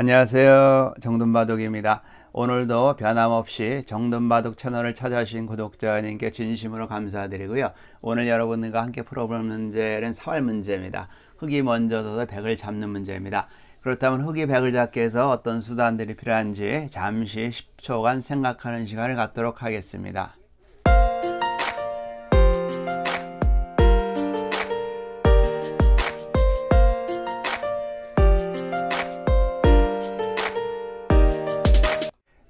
안녕하세요. 정돈바둑입니다. 오늘도 변함없이 정돈바둑 채널을 찾아주신 구독자님께 진심으로 감사드리고요. 오늘 여러분과 함께 풀어볼 문제는 사활 문제입니다. 흙이 먼저 서서 백을 잡는 문제입니다. 그렇다면 흙이 백을 잡기 위해서 어떤 수단들이 필요한지 잠시 10초간 생각하는 시간을 갖도록 하겠습니다.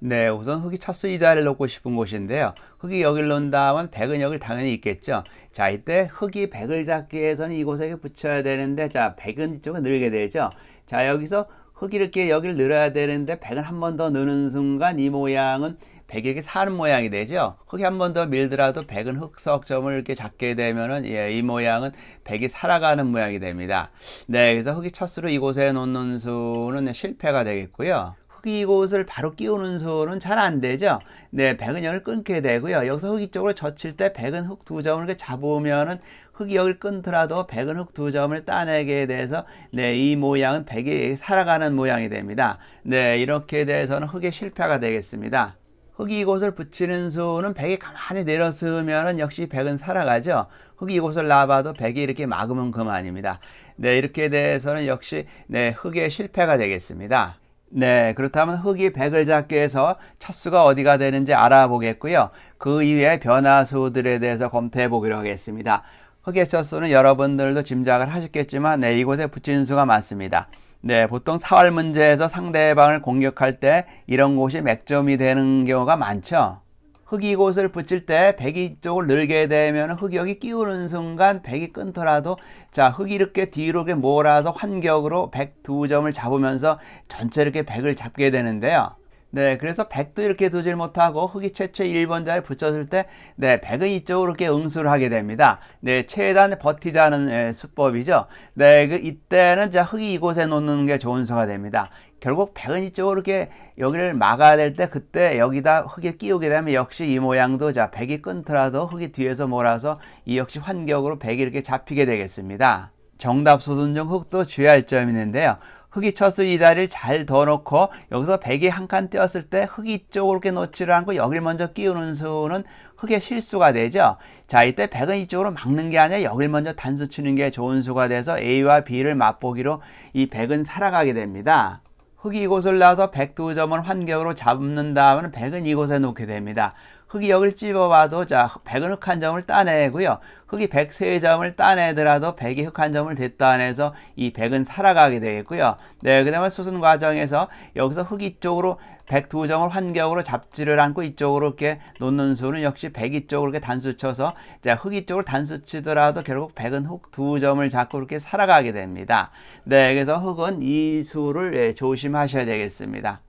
네, 우선 흙이 첫 수 이 자리를 놓고 싶은 곳인데요. 흙이 여기를 놓는다면 백은 여기를 당연히 있겠죠. 자, 이때 흙이 백을 잡기 위해서는 이곳에 붙여야 되는데, 자, 백은 이쪽에 늘게 되죠. 자, 여기서 흙이 이렇게 여기를 늘어야 되는데, 백은 한 번 더 느는 순간 이 모양은 백에게 사는 모양이 되죠. 흙이 한 번 더 밀더라도 백은 흙석점을 이렇게 잡게 되면은 예, 이 모양은 백이 살아가는 모양이 됩니다. 네, 그래서 흙이 첫 수로 이곳에 놓는 수는 실패가 되겠고요. 흙이 이곳을 바로 끼우는 수는 잘 안 되죠. 네, 백은 여기를 끊게 되고요. 여기서 흙이 쪽으로 젖힐 때 백은 흙 두 점을 이렇게 잡으면은 흙이 여기를 끊더라도 백은 흙 두 점을 따내게 돼서 네, 이 모양은 백이 살아가는 모양이 됩니다. 네, 이렇게 돼서는 흙의 실패가 되겠습니다. 흙이 이곳을 붙이는 수는 백이 가만히 내렸으면 역시 백은 살아가죠. 흙이 이곳을 놔봐도 백이 이렇게 막으면 그만입니다. 네, 이렇게 돼서는 역시 네, 흙의 실패가 되겠습니다. 네, 그렇다면 흙이 백을 잡기 위해서 첫 수가 어디가 되는지 알아보겠고요. 그 이외의 변화수들에 대해서 검토해 보기로 하겠습니다. 흙의 첫 수는 여러분들도 짐작을 하셨겠지만, 네, 이곳에 붙인 수가 많습니다. 네, 보통 사활 문제에서 상대방을 공격할 때 이런 곳이 맥점이 되는 경우가 많죠. 흙이 이곳을 붙일 때 백이 쪽을 늘게 되면 흙이 여기 끼우는 순간 백이 끊더라도 자 흙이 이렇게 뒤로 이렇게 몰아서 환격으로 백 두 점을 잡으면서 전체 이렇게 백을 잡게 되는데요. 네, 그래서 백도 이렇게 두질 못하고 흙이 최초 1번 자리에 붙였을 때, 네, 백은 이쪽으로 이렇게 응수를 하게 됩니다. 네, 최대한 버티자는 예, 수법이죠. 네, 그 이때는 자 흙이 이곳에 놓는 게 좋은 수가 됩니다. 결국 백은 이쪽으로 이렇게 여기를 막아야 될 때 그때 여기다 흙에 끼우게 되면 역시 이 모양도 자 백이 끊더라도 흙이 뒤에서 몰아서 이 역시 환격으로 백이 이렇게 잡히게 되겠습니다. 정답 소순 중 흙도 주의할 점이 있는데요. 흙이 쳤을 이 자리를 잘 둬놓고 여기서 백이 한 칸 띄었을 때 흙이 이쪽으로 이렇게 놓지를 않고 여기를 먼저 끼우는 수는 흙의 실수가 되죠. 자 이때 백은 이쪽으로 막는 게 아니라 여기를 먼저 단수 치는 게 좋은 수가 돼서 A와 B를 맛보기로 이 백은 살아가게 됩니다. 흙이 이곳을 놔서 백 두 점을 환경으로 잡는 다음은 백은 이곳에 놓게 됩니다. 흙이 여기를 찝어봐도 자 백은 흙 한 점을 따내고요. 흙이 백세 점을 따내더라도 백이 흙 한 점을 됐다내서 이 백은 살아가게 되겠고요. 네, 그 다음에 수순 과정에서 여기서 흙 이쪽으로 백 두 점을 환경으로 잡지를 않고 이쪽으로 이렇게 놓는 수는 역시 백 이쪽으로 이렇게 단수 쳐서 자 흙 이쪽으로 단수 치더라도 결국 백은 흙 두 점을 잡고 이렇게 살아가게 됩니다. 네, 그래서 흙은 이 수를 예, 조심하셔야 되겠습니다.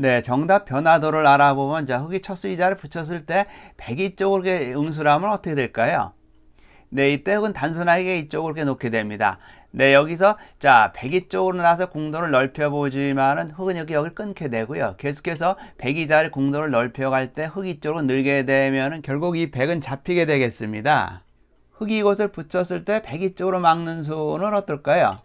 네, 정답 변화도를 알아보면 자, 흙이 첫수 이자를 붙였을 때 백이 쪽으로 이렇게 응수를 하면 어떻게 될까요? 네, 이때 흙은 단순하게 이쪽으로 이렇게 놓게 됩니다. 네, 여기서 자, 백이 쪽으로 나서 공도를 넓혀 보지만은 흙은 여기 여기를 끊게 되고요. 계속해서 백이 자리 공도를 넓혀 갈 때 흙이 쪽으로 늘게 되면은 결국 이 백은 잡히게 되겠습니다. 흙이 이곳을 붙였을 때 백이 쪽으로 막는 수는 어떨까요?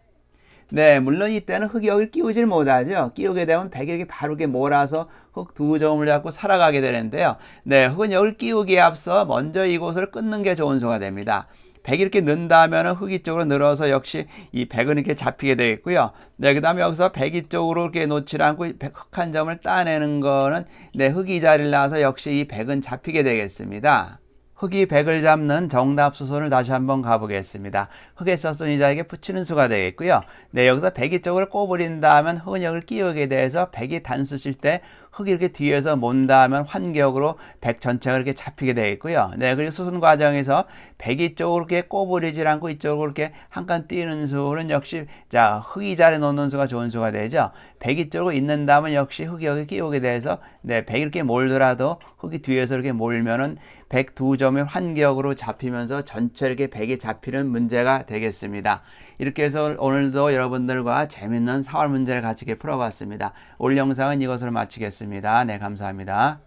네, 물론 이때는 흙이 여기를 끼우질 못하죠. 끼우게 되면 백이 이렇게 바르게 몰아서 흙두 점을 잡고 살아가게 되는데요. 네, 흙은 여기를 끼우기에 앞서 먼저 이곳을 끊는 게 좋은 수가 됩니다. 백이 이렇게 는다면 흙이 쪽으로 늘어서 역시 이 백은 이렇게 잡히게 되겠고요. 네, 그 다음에 여기서 백이 쪽으로 이렇게 놓지 않고 흙한 점을 따내는 거는 네, 흙이 자리를 나서 역시 이 백은 잡히게 되겠습니다. 흙이 백을 잡는 정답 수선을 다시 한번 가보겠습니다. 흙에 썼은 이자에게 붙이는 수가 되겠고요. 네, 여기서 백이 쪽을 꼬부린다면 여기를 끼우게 돼서 백이 단수 칠때 흙이 이렇게 뒤에서 몬다면 환격으로 백 전체가 이렇게 잡히게 되겠고요. 네, 그리고 수순 과정에서 백이 쪽으로 이렇게 꼬부리지 않고 이쪽으로 이렇게 한 칸 뛰는 수는 역시 자 흙이 자리에 놓는 수가 좋은 수가 되죠. 백이 쪽으로 있는다면 역시 흙이 여기 끼우게 돼서 네, 백이 이렇게 몰더라도 흙이 뒤에서 이렇게 몰면은 백 두 점의 환격으로 잡히면서 전체 이렇게 백이 잡히는 문제가 되겠습니다. 이렇게 해서 오늘도 여러분들과 재밌는 사활 문제를 같이 풀어봤습니다. 오늘 영상은 이것으로 마치겠 습니다. 네, 감사합니다.